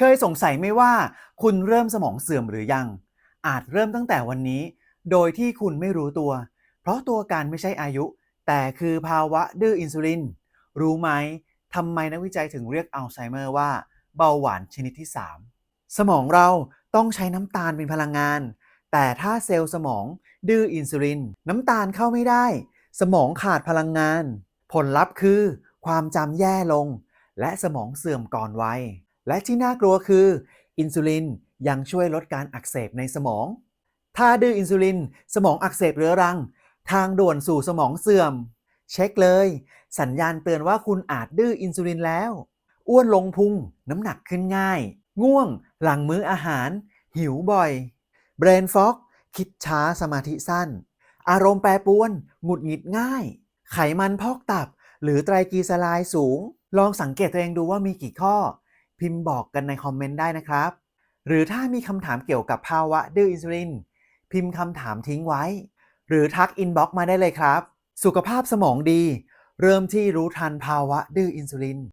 เคยสงสัยไหมว่าคุณเริ่มสมองเสื่อมหรือยัง อาจเริ่มตั้งแต่วันนี้ โดยที่คุณไม่รู้ตัว เพราะตัวการไม่ใช่อายุ แต่คือภาวะดื้ออินซูลิน รู้ไหมทำไมนักวิจัยถึงเรียกอัลไซเมอร์ว่าเบาหวานชนิดที่ 3 สมองเราต้องใช้น้ำตาลเป็นพลังงาน แต่ถ้าเซลล์สมองดื้ออินซูลิน น้ำตาลเข้าไม่ได้ สมองขาดพลังงาน ผลลัพธ์คือ ความจำแย่ลง และสมองเสื่อมก่อนวัย และที่น่ากลัวคือ อินซูลินยังช่วยลดการอักเสบในสมอง ถ้าดื้ออินซูลิน สมองอักเสบเรื้อรัง ทางด่วนสู่สมองเสื่อม เช็คเลย สัญญาณเตือนว่าคุณอาจดื้ออินซูลินแล้ว อ้วนลงพุง น้ำหนักขึ้นง่าย ง่วง หลังมื้ออาหาร หิวบ่อยเบรนฟอกคิดช้าสมาธิสั้น อารมณ์แปรปรวน หงุดหงิดง่าย ไขมันพอกตับ หรือไตรกลีเซอไรด์สูง ลองสังเกตตัวเองดูว่ามีกี่ข้อ พิมพ์บอกกันในคอมเมนต์ได้นะครับ หรือถ้ามีคำถามเกี่ยวกับภาวะดื้ออินซูลิน พิมพ์คำถามทิ้งไว้ หรือทักอินบ็อกซ์มาได้เลยครับ สุขภาพสมองดี เริ่มที่รู้ทันภาวะดื้ออินซูลิน